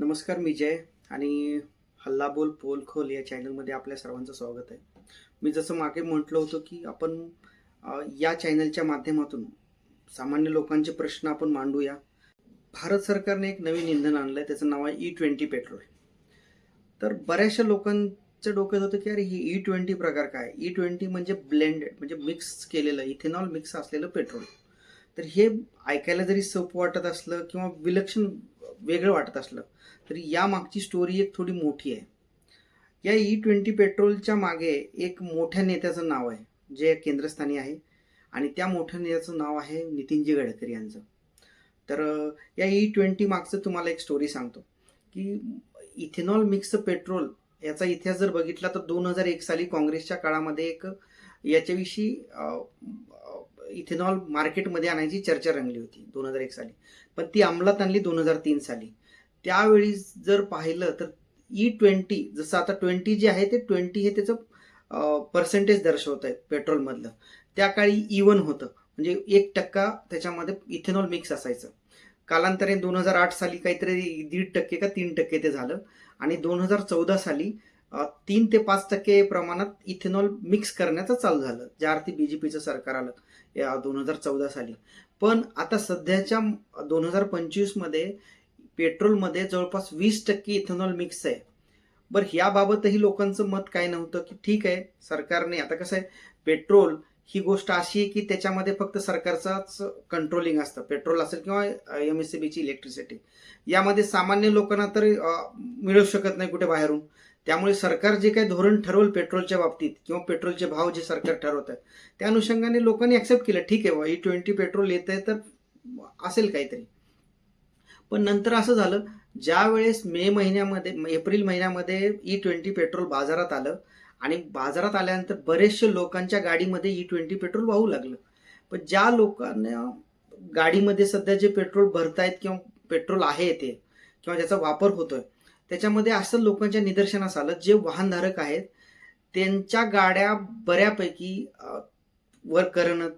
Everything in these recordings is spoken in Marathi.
नमस्कार मी जय आणि हल्ला बोल पोल खोल या चॅनलमध्ये आपल्या सर्वांचं स्वागत आहे. मी जसं मागे म्हटलं होतं की आपण या चॅनलच्या माध्यमातून सामान्य लोकांचे प्रश्न आपण मांडूया. भारत सरकारने एक नवीन इंधन आणलं आहे त्याचं नाव आहे e ई ट्वेंटी पेट्रोल. तर बऱ्याचशा लोकांच्या डोक्यात होतं की अरे हे e ई ट्वेंटी प्रकार काय? E ई ट्वेंटी म्हणजे ब्लेंडेड म्हणजे मिक्स केलेलं इथेनॉल मिक्स असलेलं पेट्रोल. तर हे ऐकायला जरी सोपं वाटत असलं किंवा विलक्षण वेगळं वाटत असलं तरी या मागची स्टोरी एक थोडी मोठी आहे. या e ई ट्वेंटी पेट्रोलच्या मागे एक मोठ्या नेत्याचं नाव आहे जे केंद्रस्थानी आहे. आणि त्या मोठ्या नेत्याचं नाव आहे नितीनजी गडकरी यांचं. तर या e ई ट्वेंटी मागचं तुम्हाला एक स्टोरी सांगतो की इथेनॉल मिक्स पेट्रोल याचा इतिहास जर बघितला तर दोन हजार एक साली काँग्रेसच्या काळामध्ये एक याच्याविषयी इथेनॉल मार्केटमध्ये आणायची चर्चा रंगली होती दोन हजार एक साली. पण ती अंमलात आणली दोन हजार तीन साली. त्यावेळी जर पाहिलं तर e ई ट्वेंटी जसं आता ट्वेंटी जे आहे ते ट्वेंटी हे त्याचं पर्सेंटेज दर्शवत आहे पेट्रोलमधलं. त्या काळी e इवन होतं. म्हणजे एक टक्का त्याच्यामध्ये इथेनॉल मिक्स असायचं. कालांतराने दोन हजार आठ साली काहीतरी दीड टक्के का तीन टक्के ते झालं. आणि दोन हजार चौदा साली तीन ते पाच टक्के प्रमाणात इथेनॉल मिक्स करण्याचं चालू झालं. ज्या अर्थी बीजेपीचं सरकार आलं. या दोन हजार चौदा साली. पण आता सध्याच्या दोन हजार पंचवीसमध्ये पेट्रोलमध्ये जवळपास वीस टक्के इथेनॉल मिक्स आहे. बरं ह्याबाबतही लोकांचं मत काय नव्हतं की ठीक आहे सरकारने आता कसं आहे पेट्रोल ही गोष्ट अशी आहे की त्याच्यामध्ये फक्त सरकारचाच कंट्रोलिंग असतं. पेट्रोल असेल किंवा एम एस सी बीची इलेक्ट्रिसिटी यामध्ये सामान्य लोकांना तर मिळू शकत नाही कुठे बाहेरून. त्यामुळे सरकार जे काही धोरण ठरवलं पेट्रोलच्या बाबतीत किंवा पेट्रोलचे भाव जे सरकार ठरवत आहे त्या अनुषंगाने लोकांनी ऍक्सेप्ट केलं. ठीक आहे ई ट्वेंटी पेट्रोल येत आहे तर असेल काहीतरी. पण नंतर असं झालं ज्या वेळेस मे महिन्यामध्ये एप्रिल महिन्यामध्ये ई ट्वेंटी पेट्रोल बाजारात आलं आणि बाजारात आल्यानंतर बरेचसे लोकांच्या गाडीमध्ये ई ट्वेंटी पेट्रोल वाहू लागलं. पण ज्या लोकांना गाडीमध्ये सध्या जे पेट्रोल भरतायत किंवा पेट्रोल आहे ते किंवा ज्याचा वापर होतोय त्याच्यामध्ये असं लोकांच्या निदर्शनास आलं जे वाहनधारक आहेत त्यांच्या गाड्या बऱ्यापैकी वर्क करणं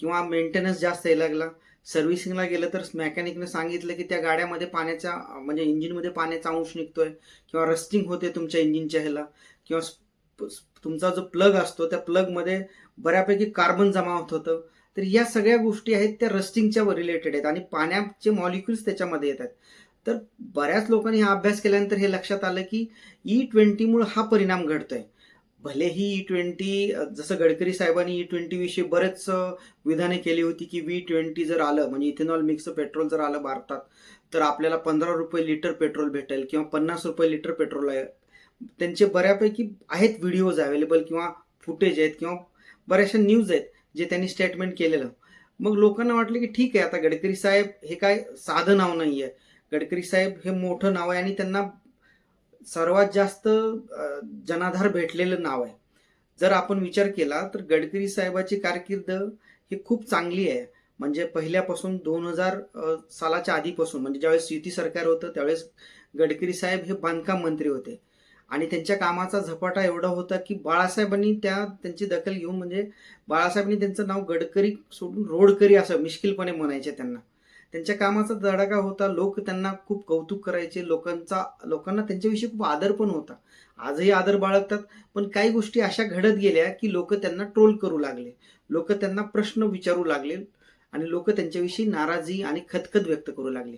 किंवा मेंटेनन्स जास्त यायला लागला. सर्व्हिसिंगला गेलं तर मेकॅनिकने सांगितलं की त्या गाड्यामध्ये पाण्याचा म्हणजे इंजिनमध्ये पाण्याचा अंश निघतोय किंवा रस्टिंग होते तुमच्या इंजिनच्या ह्याला किंवा तुमचा जो प्लग असतो त्या प्लगमध्ये बऱ्यापैकी कार्बन जमा होत होतं. तर या सगळ्या गोष्टी आहेत त्या रस्टिंगच्या रिलेटेड आहेत आणि पाण्याचे मॉलिक्युल्स त्याच्यामध्ये येतात तर बऱ्याच लोकांनी हा अभ्यास केल्यानंतर हे लक्षात आलं की e ई ट्वेंटीमुळे हा परिणाम घडतोय. भलेही e ई ट्वेंटी जसं गडकरी साहेबांनी e ई ट्वेंटी विषयी बरेच विधाने केली होती की वी ट्वेंटी जर आलं म्हणजे इथेनॉल मिक्स पेट्रोल जर आलं भारतात तर आपल्याला पंधरा रुपये लिटर पेट्रोल भेटेल किंवा पन्नास रुपये लिटर पेट्रोल आहे. त्यांचे बऱ्यापैकी आहेत व्हिडिओज अवेलेबल किंवा फुटेज आहेत किंवा बऱ्याचशा न्यूज आहेत जे त्यांनी स्टेटमेंट केलेलं. मग लोकांना वाटलं की ठीक आहे आता गडकरी साहेब हे काय साधं नाव नाही आहे गडकरी साहेब हे मोठं नाव आहे आणि त्यांना सर्वात जास्त जनाधार भेटलेलं नाव आहे. जर आपण विचार केला तर गडकरी साहेबाची कारकीर्द ही खूप चांगली आहे. म्हणजे पहिल्यापासून दोन हजार सालाच्या आधीपासून म्हणजे ज्यावेळेस युती सरकार होतं त्यावेळेस गडकरी साहेब हे बांधकाम मंत्री होते. आणि त्यांच्या कामाचा झपाटा एवढा होता की बाळासाहेबांनी त्या त्यांची दखल घेऊन म्हणजे बाळासाहेबांनी त्यांचं नाव गडकरी सोडून रोडकरी असं मिश्किलपणे म्हणायचे त्यांना. त्यांच्या कामाचा धडाका होता? लोक त्यांना खूप कौतुक करायचे. लोकांचा लोकांना त्यांच्याविषयी खूप आदर पण होता. आजही आदर बाळगतात. पण काही गोष्टी अशा घडत गेल्या की लोक त्यांना ट्रोल करू लागले. लोक त्यांना प्रश्न विचारू लागले आणि लोक त्यांच्याविषयी नाराजी आणि खतखत व्यक्त करू लागले.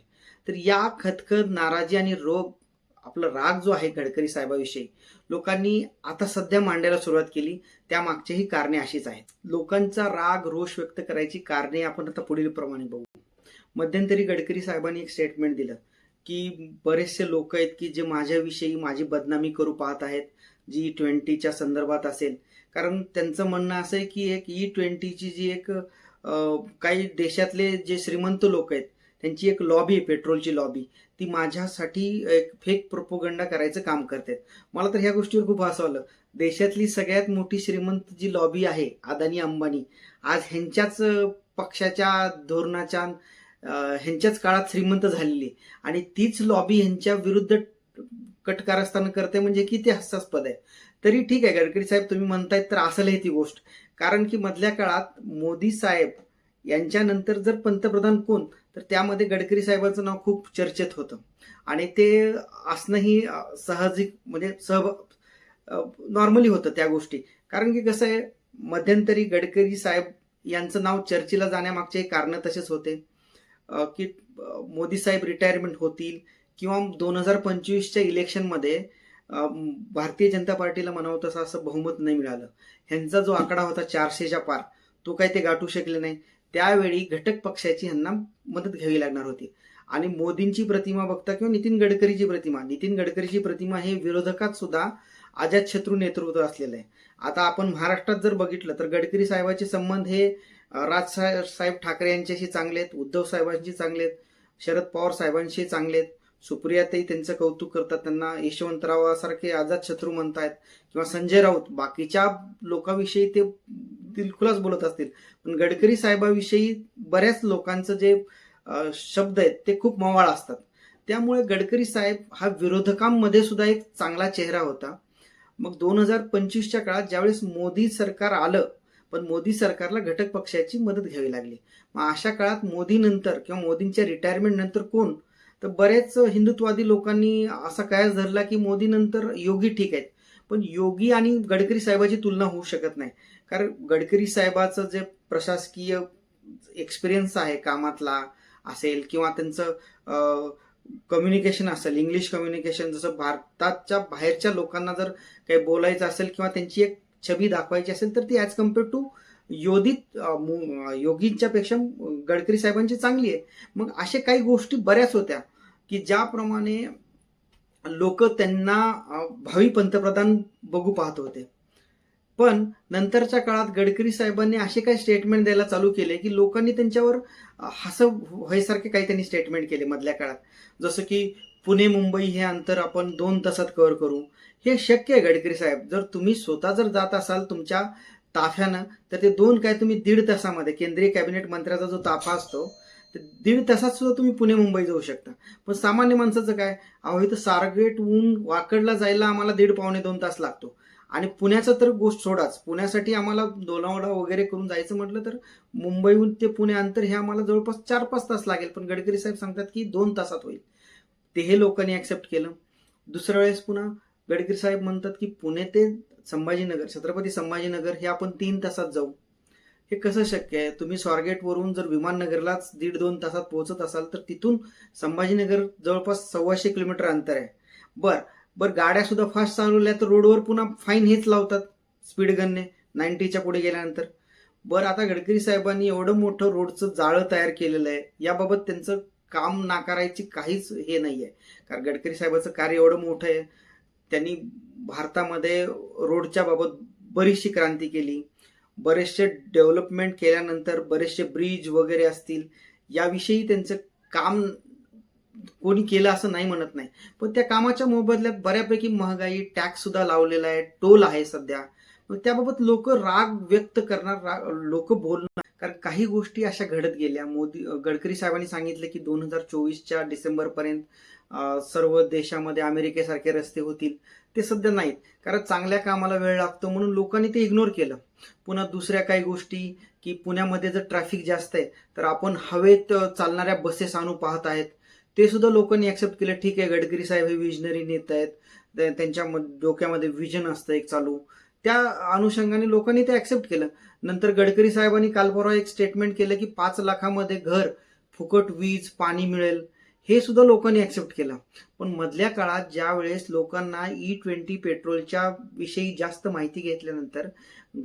तर या खतखत नाराजी आणि रोग आपला राग जो आहे गडकरी साहेबाविषयी लोकांनी आता सध्या मांडायला सुरुवात केली. त्यामागचीही कारणे अशीच आहेत. लोकांचा राग रोष व्यक्त करायची कारणे आपण आता पुढील प्रमाणे बघू. मध्यंतरी गडकरी साहेबांनी एक स्टेटमेंट दिलं की बरेचसे लोक आहेत की जे माझ्याविषयी माझी बदनामी करू पाहत आहेत जी e ट्वेंटीच्या संदर्भात असेल. कारण त्यांचं म्हणणं असं आहे की एक e ई ट्वेंटीची जी एक काही देशातले जे श्रीमंत लोक आहेत त्यांची एक लॉबी आहे पेट्रोलची लॉबी ती माझ्यासाठी एक फेक प्रोपोगंडा करायचं काम करते मला तर ह्या गोष्टीवर खूप हसं आलं. देशातली सगळ्यात मोठी श्रीमंत जी लॉबी आहे अदानी अंबानी आज ह्यांच्याच पक्षाच्या धोरणाच्या ह्यांच्याच काळात श्रीमंत झालेली. आणि तीच लॉबी ह्यांच्या विरुद्ध कटकारस्थान करते म्हणजे किती हास्यास्पद आहे. तरी ठीक आहे गडकरी साहेब तुम्ही म्हणतायत तर असेल ती गोष्ट. कारण की मधल्या काळात मोदी साहेब यांच्यानंतर जर पंतप्रधान कोण तर त्यामध्ये गडकरी साहेबांचं नाव खूप चर्चेत होतं. आणि ते असणंही सहजिक साहजिक म्हणजे सह नॉर्मली होतं त्या गोष्टी. कारण की कसं आहे मध्यंतरी गडकरी साहेब यांचं नाव चर्चेला जाण्यामागचे कारण तसेच होते. की मोदी साहेब रिटायरमेंट होतील किंवा दोन हजार पंचवीसच्या इलेक्शनमध्ये भारतीय जनता पार्टीला म्हणावं तसं असं बहुमत नाही मिळालं. ह्यांचा जो आकडा होता चारशेच्या पार तो काही ते गाठू शकले नाही. त्यावेळी घटक पक्षाची ह्यांना मदत घ्यावी लागणार होती. आणि मोदींची प्रतिमा बघता किंवा नितीन गडकरीची प्रतिमा नितीन गडकरीची प्रतिमा हे विरोधकात सुद्धा अजातशत्रू नेतृत्व असलेलं आहे. आता आपण महाराष्ट्रात जर बघितलं तर गडकरी साहेबांचे संबंध हे राज साहेब साहेब ठाकरे यांच्याशी चांगले आहेत उद्धव साहेबांशी चांगले आहेत शरद पवार साहेबांशी चांगले आहेत. सुप्रियाताई त्यांचं कौतुक करतात त्यांना यशवंतरावासारखे अजातशत्रू म्हणतायत किंवा संजय राऊत. बाकीच्या लोकांविषयी ते दिलखुलास बोलत असतील. पण गडकरी साहेबाविषयी बऱ्याच लोकांचं जे शब्द आहेत ते खूप मवाळ असतात. त्यामुळे गडकरी साहेब हा विरोधकांमध्ये सुद्धा एक चांगला चेहरा होता. मग दोन हजार पंचवीसच्या काळात ज्यावेळेस मोदी सरकार आलं पण मोदी सरकारला घटक पक्षाची मदत घ्यावी लागली. मग अशा काळात मोदीनंतर किंवा मोदींच्या रिटायरमेंट नंतर कोण? तर बरेच हिंदुत्वादी लोकांनी असा कायच धरला की मोदीनंतर योगी ठीक आहेत. पण योगी आणि गडकरी साहेबाची तुलना होऊ शकत नाही. कारण गडकरी साहेबाचं जे प्रशासकीय एक्सपिरियन्स आहे कामातला असेल किंवा त्यांचं कम्युनिकेशन असेल इंग्लिश कम्युनिकेशन जसं भारताच्या बाहेरच्या लोकांना जर काही बोलायचं असेल किंवा त्यांची एक छबी दाखवायची असेल तर ती ॲज कंपेअर टू योधित मु- योगींच्या पेक्षा गडकरी साहेबांची चांगली आहे. मग अशा काही गोष्टी बऱ्याच होत्या की ज्याप्रमाणे लोक त्यांना भावी पंतप्रधान बघू पाहत होते. पण नंतरच्या काळात गडकरी साहेबांनी असे काही स्टेटमेंट द्यायला चालू केले की लोकांनी त्यांच्यावर हसं व्हायसारखे काही त्यांनी स्टेटमेंट केले मधल्या काळात. जसं की पुणे मुंबई हे अंतर आपण दोन तासात कव्हर करू. हे शक्य आहे गडकरी साहेब. जर तुम्ही स्वतः जर जात असाल तुमच्या ताफ्यानं तर ते दोन काय तुम्ही दीड तासामध्ये केंद्रीय कॅबिनेट मंत्र्याचा जो ताफा असतो तर दीड तासात सुद्धा तुम्ही पुणे मुंबई जाऊ शकता. पण सामान्य माणसाचं काय? अहो इथं सारगेट ऊन वाकडला जायला आम्हाला दीड पावणे दोन तास लागतो. आणि पुण्याचा तर गोष्ट सोडाच. पुण्यासाठी आम्हाला दोलावडा वगैरे करून जायचं म्हटलं तर मुंबईहून ते पुणे अंतर हे आम्हाला जवळपास चार पाच तास लागेल. पण गडकरी साहेब सांगतात की दोन तासात होईल. ते हे लोकांनी ऍक्सेप्ट केलं. दुसऱ्या वेळेस पुन्हा गडकरी साहेब म्हणतात की पुणे ते संभाजीनगर छत्रपती संभाजीनगर हे आपण तीन तासात जाऊ. हे कसं शक्य आहे? तुम्ही स्वारगेटवरून जर विमाननगरलाच दीड दोन तासात पोहोचत असाल तर तिथून संभाजीनगर जवळपास सव्वाशे किलोमीटर अंतर आहे. बर बर गाड्या सुद्धा फास्ट चालवल्या तर रोडवर पुन्हा फाईन हेच लावतात स्पीड गनने नाईन्टीच्या पुढे गेल्यानंतर. बरं आता गडकरी साहेबांनी एवढं मोठं रोडचं जाळं तयार केलेलं आहे याबाबत त्यांचं काम नाकारायची काहीच हे नाही आहे कारण गडकरी साहेबाचं कार्य एवढं मोठं आहे त्यांनी भारतामध्ये रोडच्या बाबत बरीचशी क्रांती केली. बरेचसे डेव्हलपमेंट केल्यानंतर बरेचसे ब्रिज वगैरे असतील याविषयी त्यांचं काम कोणी केलं असं नाही म्हणत नाही. पण त्या कामाच्या मोबदल्यात बऱ्यापैकी महागाई टॅक्स सुद्धा लावलेला आहे टोल आहे सध्या. त्याबाबत लोक राग व्यक्त करणार लोक बोलणार कारण काही गोष्टी अशा घडत गेल्या. मोदी गडकरी साहेबांनी सांगितलं की दोन हजार चोवीसच्या डिसेंबरपर्यंत सर्व देशामध्ये अमेरिकेसारखे रस्ते होतील. ते सध्या नाहीत. कारण चांगल्या कामाला वेळ लागतो म्हणून लोकांनी ते इग्नोर केलं. पुन्हा दुसऱ्या काही गोष्टी की पुण्यामध्ये जर ट्रॅफिक जास्त आहे तर आपण हवेत चालणाऱ्या बसेस आणू पाहत आहेत. ते सुद्धा लोकांनी ऍक्सेप्ट केलं. ठीक आहे गडकरी साहेब हे विजनरी नेत आहेत. त्यांच्या डोक्यामध्ये विजन असतं एक चालू. त्या अनुषंगाने लोकांनी ते ऍक्सेप्ट केलं. नंतर गडकरी साहेबांनी काल परवा एक स्टेटमेंट केलं की पाच लाखामध्ये घर फुकट वीज पाणी मिळेल. हे सुद्धा लोकांनी ऍक्सेप्ट केलं. पण मधल्या काळात ज्या वेळेस लोकांना e ई ट्वेंटी पेट्रोलच्या विषयी जास्त माहिती घेतल्यानंतर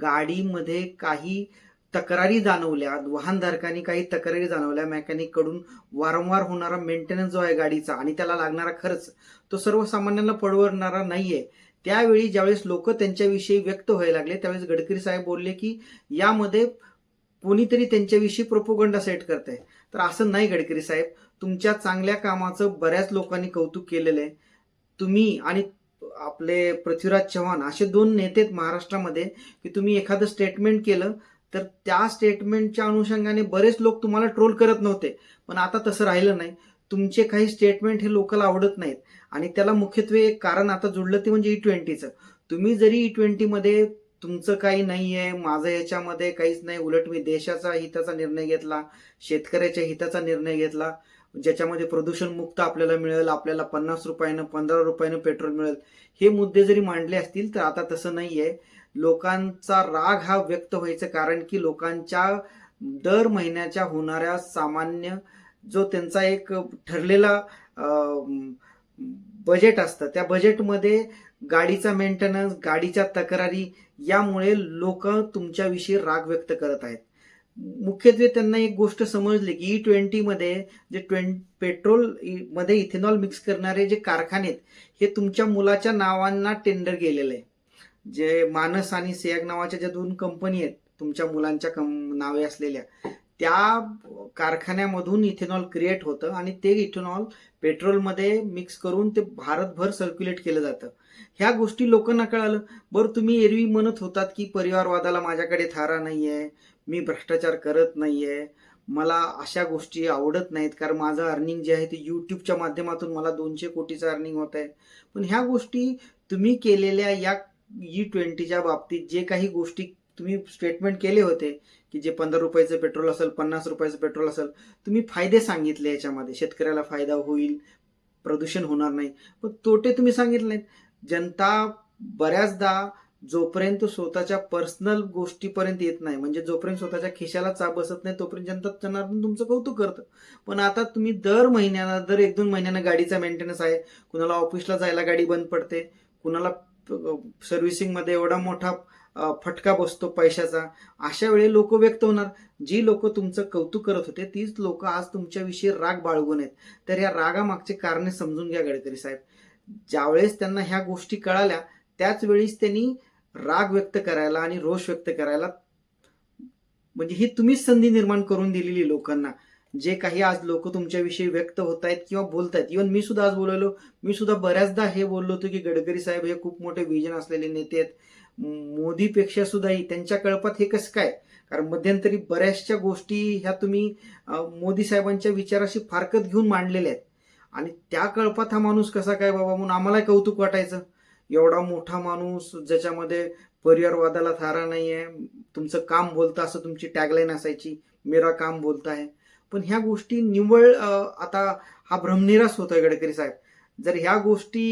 गाडीमध्ये काही तक्रारी जाणवल्या वाहनधारकांनी काही तक्रारी जाणवल्या मेकॅनिककडून वारंवार होणारा मेंटेनन्स जो आहे गाडीचा आणि त्याला लागणारा खर्च तो सर्वसामान्यांना परवडणारा नाहीये. त्यावेळी ज्यावेळेस लोक त्यांच्याविषयी व्यक्त व्हायला लागले त्यावेळेस गडकरी साहेब बोलले की यामध्ये कोणीतरी त्यांच्याविषयी प्रोपोगंडा सेट करत आहे तर असं नाही गडकरी साहेब. तुमच्या चांगल्या कामाचं बऱ्याच लोकांनी कौतुक केलेलं आहे तुम्ही आणि आपले पृथ्वीराज चव्हाण असे दोन नेते आहेत महाराष्ट्रामध्ये की तुम्ही एखादं स्टेटमेंट केलं तर त्या स्टेटमेंटच्या अनुषंगाने बरेच लोक तुम्हाला ट्रोल करत नव्हते. पण आता तसं राहिलं नाही. तुमचे काही स्टेटमेंट हे लोकांना आवडत नाहीत. आणि त्याला मुख्यत्वे एक कारण आता जुडलं ते म्हणजे e ई ट्वेंटीचं तुम्ही जरी e ई ट्वेंटीमध्ये तुमचं काही नाही आहे माझं याच्यामध्ये काहीच नाही उलट मी देशाचा हिताचा निर्णय घेतला शेतकऱ्याच्या हिताचा निर्णय घेतला ज्याच्यामध्ये प्रदूषण मुक्त आपल्याला मिळेल आपल्याला पन्नास रुपयानं पंधरा रुपयानं पेट्रोल मिळेल हे मुद्दे जरी मांडले असतील तर आता तसं नाही आहे लोकांचा राग हा व्यक्त व्हायचं कारण की लोकांच्या दर महिन्याच्या होणाऱ्या सामान्य जो त्यांचा एक ठरलेला बजेट असतं. त्या बजेटमध्ये गाडीचा मेंटेनन्स गाडीच्या तक्रारी यामुळे लोक तुमच्याविषयी राग व्यक्त करत आहेत. मुख्यत्वे त्यांना एक गोष्ट समजली की e ई ट्वेंटीमध्ये जे ट्वें पेट्रोल इ- मध्ये इथेनॉल मिक्स करणारे जे कारखाने आहेत हे तुमच्या मुलाच्या नावांना टेंडर गेलेलं आहे. जे मानस आणि सेयाग नावाच्या ज्या दोन कंपनी आहेत तुमच्या मुलांच्या कं नावे असलेल्या त्या कारखान्यामधून इथेनॉल क्रिएट होतं आणि ते इथेनॉल पेट्रोलमध्ये मिक्स करून ते भारतभर सर्क्युलेट केलं जातं. ह्या गोष्टी लोकांना कळालं. बरं तुम्ही एरवी म्हणत होतात की परिवारवादाला माझ्याकडे थारा नाही आहे मी भ्रष्टाचार करत नाही आहे मला अशा गोष्टी आवडत नाहीत कारण माझं अर्निंग जे आहे ते यूट्यूबच्या माध्यमातून मला दोनशे कोटीचं अर्निंग होत आहे. पण ह्या गोष्टी तुम्ही केलेल्या या e ई ट्वेंटीच्या बाबतीत जे काही गोष्टी तुम्ही स्टेटमेंट केले होते की जे पंधरा रुपयाचं पेट्रोल असेल पन्नास रुपयाचं पेट्रोल असेल तुम्ही फायदे सांगितले याच्यामध्ये. शेतकऱ्याला फायदा होईल प्रदूषण होणार नाही. पण तोटे तुम्ही सांगितले नाहीत. जनता बऱ्याचदा जोपर्यंत स्वतःच्या पर्सनल गोष्टीपर्यंत येत नाही म्हणजे जोपर्यंत स्वतःच्या खिशाला चाप बसत नाही तोपर्यंत जनता जनार्दन तुमचं कौतुक करतं. पण आता तुम्ही दर महिन्याला दर एक दोन महिन्यानं गाडीचा मेंटेनन्स आहे. कुणाला ऑफिसला जायला गाडी बंद पडते. कुणाला सर्व्हिसिंगमध्ये एवढा मोठा फटका बसतो पैशाचा. अशा वेळी लोक व्यक्त होणार. जी लोक तुमचं कौतुक करत होते तीच लोक आज तुमच्याविषयी राग बाळगून आहेत. तर या रागामागचे कारणे समजून घ्या गडकरी साहेब. ज्यावेळेस त्यांना ह्या गोष्टी कळाल्या त्याच वेळीच त्यांनी राग व्यक्त करायला आणि रोष व्यक्त करायला म्हणजे ही तुम्हीच संधी निर्माण करून दिलेली लोकांना. जे काही आज लोक तुमच्याविषयी व्यक्त होत आहेत किंवा बोलत आहेत इव्हन मी सुद्धा आज बोललो. मी सुद्धा बऱ्याचदा हे बोललो होतो की गडकरी साहेब हे खूप मोठे विजन असलेले नेते आहेत. मोदीपेक्षा सुद्धाही त्यांच्या कळपात हे कसं काय? कारण मध्यंतरी बऱ्याचशा गोष्टी ह्या तुम्ही मोदी साहेबांच्या विचाराशी फारकत घेऊन मांडलेल्या आहेत. आणि त्या कळपात हा माणूस कसा काय बाबा? म्हणून आम्हाला कौतुक वाटायचं. एवढा मोठा माणूस ज्याच्यामध्ये परिवारवादाला थारा नाही आहे तुमचं काम बोलतं असं तुमची टॅगलाईन असायची मेरा काम बोलता आहे पण ह्या गोष्टी निव्वळ आता हा भ्रमनिरास होतोय गडकरी साहेब. जर ह्या गोष्टी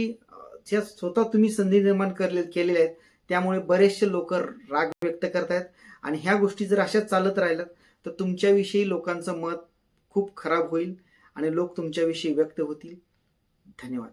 ह्या स्वतः तुम्ही संधी निर्माण केलेल्या आहेत त्यामुळे बरेचसे लोक राग व्यक्त करतायत. आणि ह्या गोष्टी जर अशाच चालत राहिल्या तर तुमच्याविषयी लोकांचं मत खूप खराब होईल आणि लोक तुमच्याविषयी व्यक्त होतील. धन्यवाद.